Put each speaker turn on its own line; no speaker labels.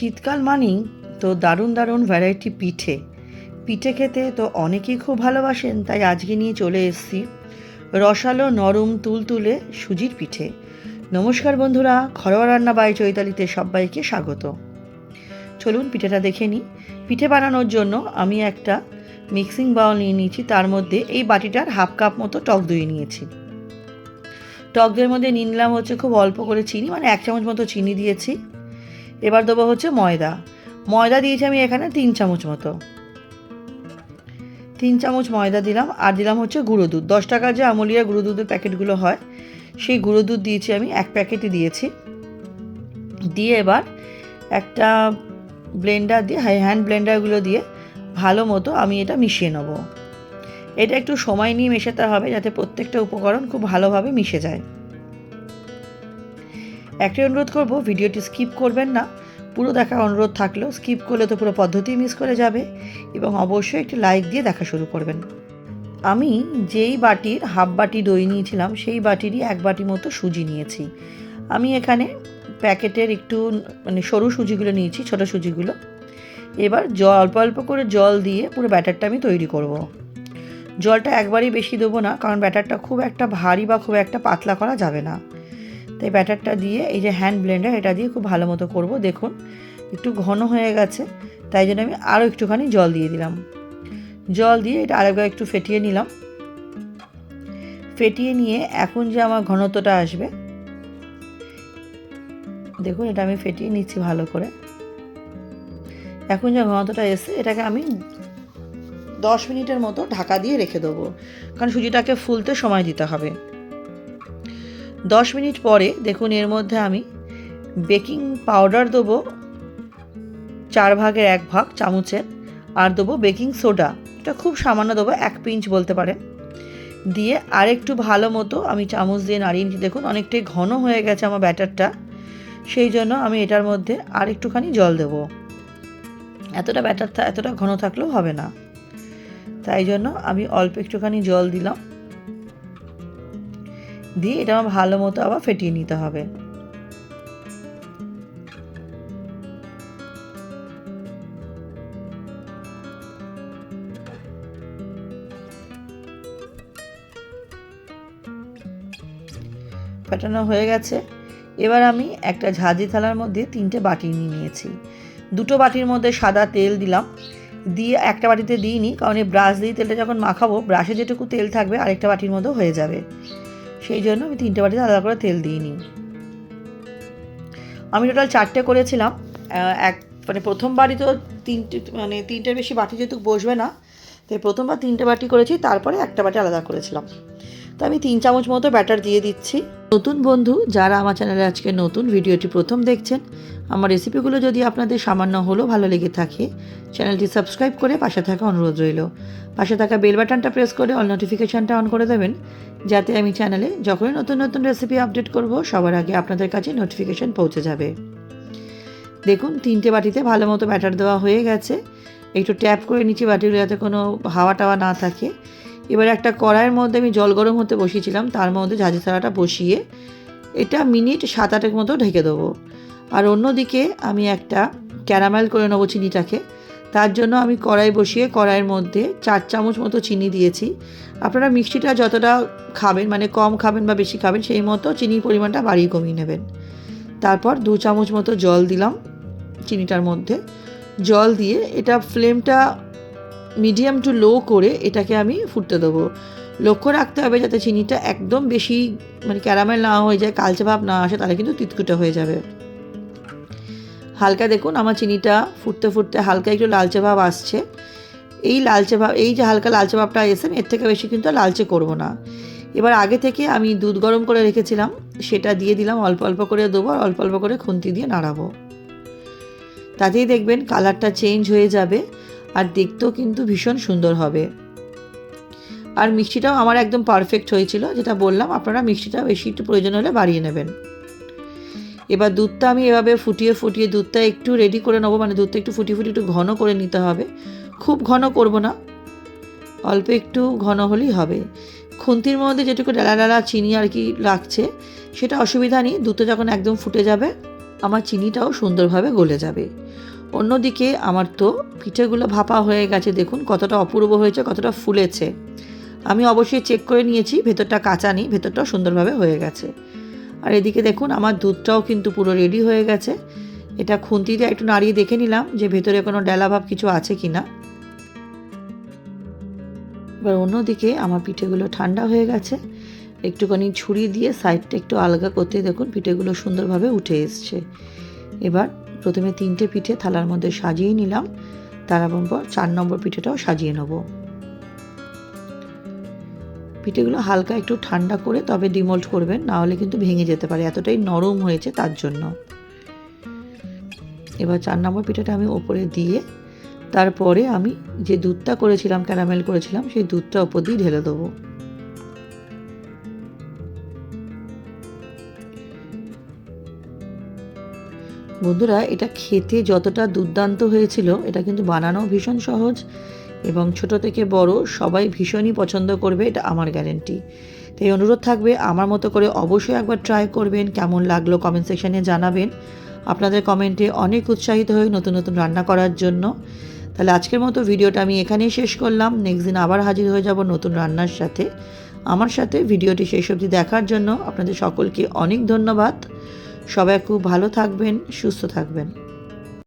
শীতকাল মানেই তো দারুণ দারুণ ভ্যারাইটি পিঠে। পিঠে খেতে তো অনেকেই খুব ভালোবাসেন, তাই আজকে নিয়ে চলে এসেছি রসালো নরম তুলতুলে সুজির পিঠে। নমস্কার বন্ধুরা, ঘরোয়া রান্না বাই চৈতালিতে সবাইকে স্বাগত। চলুন পিঠেটা দেখে নিই। পিঠে বানানোর জন্য আমি একটা মিক্সিং বাউল নিয়ে নিয়েছি, তার মধ্যে এই বাটিটার হাফ কাপ মতো টক দই নিয়েছি। টক দইয়ের মধ্যে নিয়ে নিলাম হচ্ছে খুব অল্প করে চিনি মানে এক চামচ মতো চিনি দিয়েছি। এবার দেবো হচ্ছে ময়দা। ময়দা দিয়েছি আমি এখানে তিন চামচ মতো। তিন চামচ ময়দা দিলাম, আর দিলাম হচ্ছে গুঁড়ো দুধ। দশ টাকার যে আমলিয়া গুঁড়ো দুধের প্যাকেটগুলো হয়, সেই গুঁড়ো দুধ দিয়েছি আমি এক প্যাকেটই দিয়েছি। দিয়ে এবার একটা ব্লেন্ডার দিয়ে হ্যান্ড ব্লেন্ডারগুলো দিয়ে ভালো মতো আমি এটা মিশিয়ে নেব। এটা একটু সময় নিয়ে মেশাতে হবে যাতে প্রত্যেকটা উপকরণ খুব ভালোভাবে মিশে যায়। একটাই অনুরোধ করব, ভিডিওটি স্কিপ করবেন না। পুরো দেখার অনুরোধ থাকলেও স্কিপ করলে তো পুরো পদ্ধতি মিস করে যাবে এবং অবশ্যই একটি লাইক দিয়ে দেখা শুরু করবেন। আমি যেই বাটির হাফ বাটি দই নিয়েছিলাম, সেই বাটিরই এক বাটি মতো সুজি নিয়েছি। আমি এখানে প্যাকেটের একটু মানে সরু সুজিগুলো নিয়েছি, ছোটো সুজিগুলো। এবার জল, অল্প অল্প করে জল দিয়ে পুরো ব্যাটারটা আমি তৈরি করব। জলটা একবারই বেশি দেবো না, কারণ ব্যাটারটা খুব একটা ভারী বা খুব একটা পাতলা করা যাবে না। তাই ব্যাটারটা দিয়ে, এই যে হ্যান্ড ব্লেন্ডার এটা দিয়ে খুব ভালো মতো করব। দেখুন, একটু ঘন হয়ে গেছে, তাই জন্য আমি আরও একটুখানি জল দিয়ে দিলাম। জল দিয়ে এটা আরেকবার একটু ফেটিয়ে নিলাম। ফেটিয়ে নিয়ে এখন যে আমার ঘনত্বটা আসবে, দেখুন এটা আমি ফেটিয়ে নিচ্ছি ভালো করে। এখন যে ঘনত্বটা এসে এটাকে আমি দশ মিনিটের মতো ঢাকা দিয়ে রেখে দেবো। কারণ সুজিটাকে ফুলতে সময় দিতে হবে। দশ মিনিট পরে, দেখুন এর মধ্যে আমি বেকিং পাউডার দেবো চার ভাগের এক ভাগ চামচের, আর দেবো বেকিং সোডা। এটা খুব সামান্য দেবো, এক পিঞ্চ বলতে পারেন। দিয়ে আরেকটু ভালো মতো আমি চামচ দিয়ে নাড়িয়ে নিচ্ছি। দেখুন অনেকটাই ঘন হয়ে গেছে আমার ব্যাটারটা। সেই জন্য আমি এটার মধ্যে আর একটুখানি জল দেব। এতটা ব্যাটার এতটা ঘন থাকলেও হবে না। তাই জন্য আমি অল্প একটুখানি জল দিলাম। দিয়ে এটা আমার ভালো মতো আবার ফেটিয়ে নিতে হবে। ফেটানো হয়ে গেছে। এবার আমি একটা ঝাঁঝি থালার মধ্যে তিনটে বাটি নিয়ে নিয়েছি। দুটো বাটির মধ্যে সাদা তেল দিলাম। দিয়ে একটা বাটিতে দিইনি, কারণ এই ব্রাশ দিয়ে তেলটা যখন মাখাবো, ব্রাশে যেটুকু তেল থাকবে আরেকটা বাটির মধ্যে হয়ে যাবে। সেই জন্য আমি তিনটে বাটিতে আলাদা করে তেল দিইনি। আমি টোটাল চারটে করেছিলাম। এক মানে প্রথম বাড়ি তো তিনটে মানে তিনটের বেশি বাটি যেহেতু বসবে না তাই প্রথমবার তিনটে বাটি করেছি, তারপরে একটা বাটি আলাদা করেছিলাম। তো আমি তিন চামচ মতো ব্যাটার দিয়ে দিচ্ছি। নতুন বন্ধু, যারা আমার চ্যানেলে আজকে নতুন, ভিডিওটি প্রথম দেখছেন আমার রেসিপিগুলো যদি আপনাদের সামান্য হলেও ভালো লেগে থাকে চ্যানেলটি সাবস্ক্রাইব করে পাশে থাকা অনুরোধ রইল। পাশে থাকা বেল বাটনটা প্রেস করে অল নোটিফিকেশানটা অন করে দেবেন, যাতে আমি চ্যানেলে যখনই নতুন নতুন রেসিপি আপডেট করব, সবার আগে আপনাদের কাছে নোটিফিকেশান পৌঁছে যাবে। দেখুন, তিনটে বাটিতে ভালো মতো ব্যাটার দেওয়া হয়ে গেছে। একটু ট্যাপ করে নিচে বাটিগুলো যাতে কোনো হাওয়া টাওয়া না থাকে। এবার একটা কড়াইয়ের মধ্যে আমি জল গরম হতে বসিয়েছিলাম, তার মধ্যে ঝাঁঝি থালাটা বসিয়ে এটা মিনিট সাত আটের মতো ঢেকে দেবো। আর অন্যদিকে আমি একটা ক্যারামেল করে নেব চিনিটাকে। তার জন্য আমি কড়াই বসিয়ে কড়াইয়ের মধ্যে চার চামচ মতো চিনি দিয়েছি। আপনারা মিষ্টিটা যতটা খাবেন মানে কম খাবেন বা বেশি খাবেন, সেই মতো চিনির পরিমাণটা বাড়িয়ে কমিয়ে নেবেন। তারপর দু চামচ মতো জল দিলাম চিনিটার মধ্যে। জল দিয়ে এটা ফ্লেমটা মিডিয়াম টু লো করে এটাকে আমি ফুটতে দেবো। লক্ষ্য রাখতে হবে যাতে চিনিটা একদম বেশি মানে ক্যারামেল না হয়ে যায়, কালচে ভাব না আসে, তাহলে কিন্তু তিতকুটা হয়ে যাবে। হালকা দেখুন, আমার চিনিটা ফুটতে ফুটতে হালকা একটু লালচে ভাব আসছে। এই লালচে ভাব, এই যে হালকা লালচে ভাবটা এসে এর থেকে বেশি কিন্তু লালচে করব না। এবার আগে থেকে আমি দুধ গরম করে রেখেছিলাম, সেটা দিয়ে দিলাম, অল্প অল্প করে দেবো আর অল্প অল্প করে খুন্তি দিয়ে নাড়াবো। তাতেই দেখবেন কালারটা চেঞ্জ হয়ে যাবে আর দেখতেও কিন্তু ভীষণ সুন্দর হবে। আর মিষ্টিটাও আমার একদম পারফেক্ট হয়েছিল, যেটা বললাম, আপনারা মিষ্টিটা বেশি একটু প্রয়োজন হলে বাড়িয়ে নেবেন। এবার দুধটা আমি এভাবে ফুটিয়ে ফুটিয়ে দুধটা একটু রেডি করে নেব মানে দুধটা একটু ফুটিয়ে ফুটিয়ে একটু ঘন করে নিতে হবে। খুব ঘন করব না, অল্প একটু ঘন হলেই হবে। খুন্তির মধ্যে যেটুকু ডালা ডালা চিনি আর কি লাগছে, সেটা অসুবিধা নেই, দুধটা যখন একদম ফুটে যাবে, আমার চিনিটাও সুন্দরভাবে গলে যাবে। অন্যদিকে আমার তো পিঠেগুলো ভাপা হয়ে গেছে, দেখুন কতটা অপূর্ব হয়েছে, কতটা ফুলেছে। আমি অবশ্যই চেক করে নিয়েছি, ভেতরটা কাঁচা নেই, ভেতরটাও সুন্দরভাবে হয়ে গেছে। আর এদিকে দেখুন, আমার দুধটাও কিন্তু পুরো রেডি হয়ে গেছে। এটা খুন্তি দিয়ে একটু নাড়িয়ে দেখে নিলাম যে ভেতরে কোনো ডেলা ভাব কিছু আছে কি না এবার অন্যদিকে আমার পিঠেগুলো ঠান্ডা হয়ে গেছে। একটুখানি ছুরি দিয়ে সাইডটা একটু আলগা করতে দেখুন, পিঠেগুলো সুন্দরভাবে উঠে এসছে। এবার প্রথমে তিনটে পিঠে থালার মধ্যে সাজিয়ে নিলাম। তারপর পর চার নম্বর পিঠেটাও সাজিয়ে নেব। পিঠেগুলো হালকা একটু ঠান্ডা করে তবে ডিমোল্ট করবেন না হলে কিন্তু ভেঙে যেতে পারে, এতটাই নরম হয়েছে তার জন্য। এবার চার নম্বর পিঠাটা আমি ওপরে দিয়ে তারপরে আমি যে দুধটা করেছিলাম, ক্যারামেল করেছিলাম, সেই দুধটা ওপর দিয়ে ঢেলে দেবো। বন্ধুরা, এটা খেতে যতটা দুর্দান্ত হয়েছিল, এটা কিন্তু বানানো ভীষণ সহজ। এবং ছোট থেকে বড় সবাই ভীষণই পছন্দ করবে এটা আমার গ্যারেন্টি। তাই অনুরোধ থাকবে, আমার মতো করে অবশ্যই একবার ট্রাই করবেন, কেমন লাগল কমেন্ট সেকশানে জানাবেন। আপনাদের কমেন্টে অনেক উৎসাহিত হয়ে নতুন নতুন রান্না করার জন্য। তাহলে আজকের মতো ভিডিওটা আমি এখানেই শেষ করলাম। নেক্সট দিন আবার হাজির হয়ে যাব নতুন রান্নার সাথে। আমার সাথে ভিডিওটি শেষ অবধি দেখার জন্য আপনাদের সকলকে অনেক ধন্যবাদ। সবাই খুব ভালো থাকবেন, সুস্থ থাকবেন।